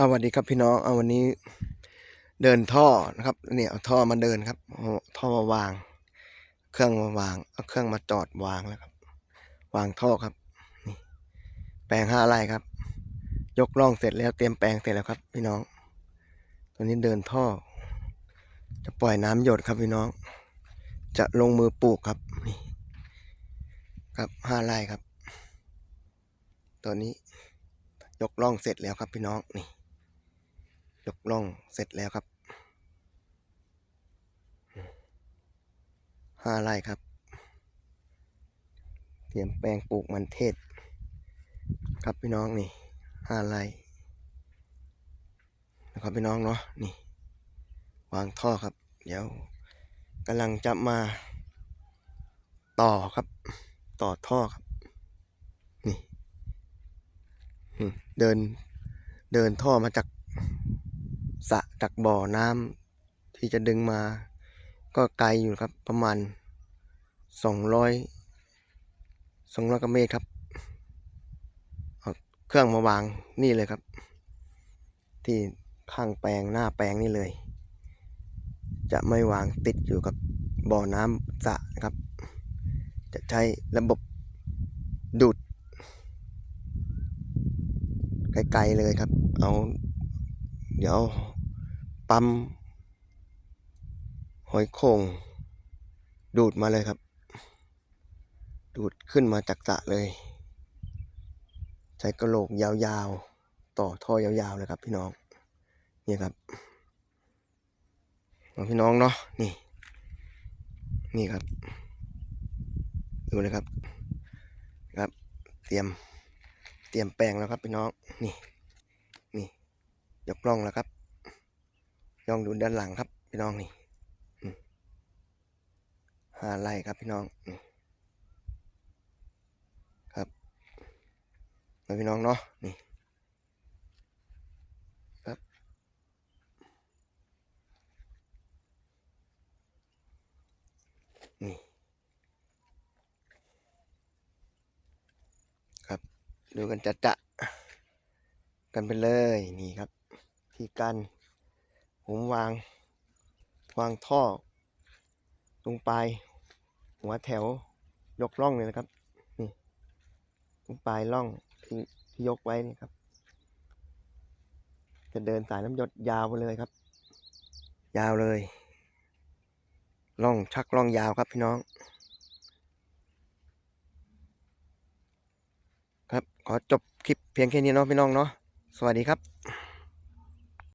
เอาวัสดีครับพี่น้องเอาวันนี้เดินท่อนะครับ เนี่ยเอาท่อมาเดินครับท่อมาวาง เครื่องมาวางเอาเครื่องมาจอดวางแล้วครับ วางท่อครับนี่แปลงห้าไร่ครับ ยกร่องเสร็จแล้วเตรียมแปลงเสร็จแล้วครับ พี่น้อง ตัวนี้เดินท่อ จะปล่อยน้ำหยดครับพี่น้อง จะลงมือปลูกครับนี่ครับห้าไร่ครับ ตัวนี้ยกล่องเสร็จแล้วครับพี่น้องนี่ ยกล่องเสร็จแล้วครับห้าไร่ครับ เตรียมแปลงปลูกมันเทศ ครับพี่น้องนี่ห้าไร่นะครับพี่น้องเนาะนี่ วางท่อครับ เดี๋ยวกำลังจะมาต่อครับ ต่อท่อครับ นี่เดินเดินท่อมาจาก สะจากบ่อน้ำที่จะดึงมา ก็ไกลอยู่ครับประมาณสองร้อยสองร้อยกว่าเมตรครับเอาเครื่องมาวางนี่เลยครับ ที่ข้างแปลงหน้าแปลงนี่เลย จะไม่วางติดอยู่กับบ่อน้ำสะนะครับ จะใช้ระบบดูดไกลๆเลยครับ เอา เดี๋ยวปั๊มหอยโข่งดูดมาเลยครับ ดูดขึ้นมาจากสระเลย ใช้กระโหลกยาวๆ ต่อท่อยาวๆเลยครับพี่น้อง นี่ครับเอาพี่น้องเนาะนี่ นี่ครับ ดูเลยครับ ครับ เตรียม เตรียมแปลงแล้วครับพี่น้อง นี่ ยกล่องแล้วครับย่องดูด้านหลังครับ พี่น้องนี่ห้าไร่ครับพี่น้องครับแล้วพี่น้องเนาะนี่ครับนี่ครับดูกันจะจะกันไปเลยนี่ครับ ที่กันผมวาง วางท่อตรงปลายหัวแถวยกล่องเลยนะครับนี่ตรงปลายล่องที่ที่ยกไว้นี่ครับ จะเดินสายน้ำหยดยาวไปเลยครับ ยาวเลยล่องชักล่องยาวครับพี่น้อง ครับขอจบคลิปเพียงแค่นี้เนาะพี่น้องเนาะสวัสดีครับ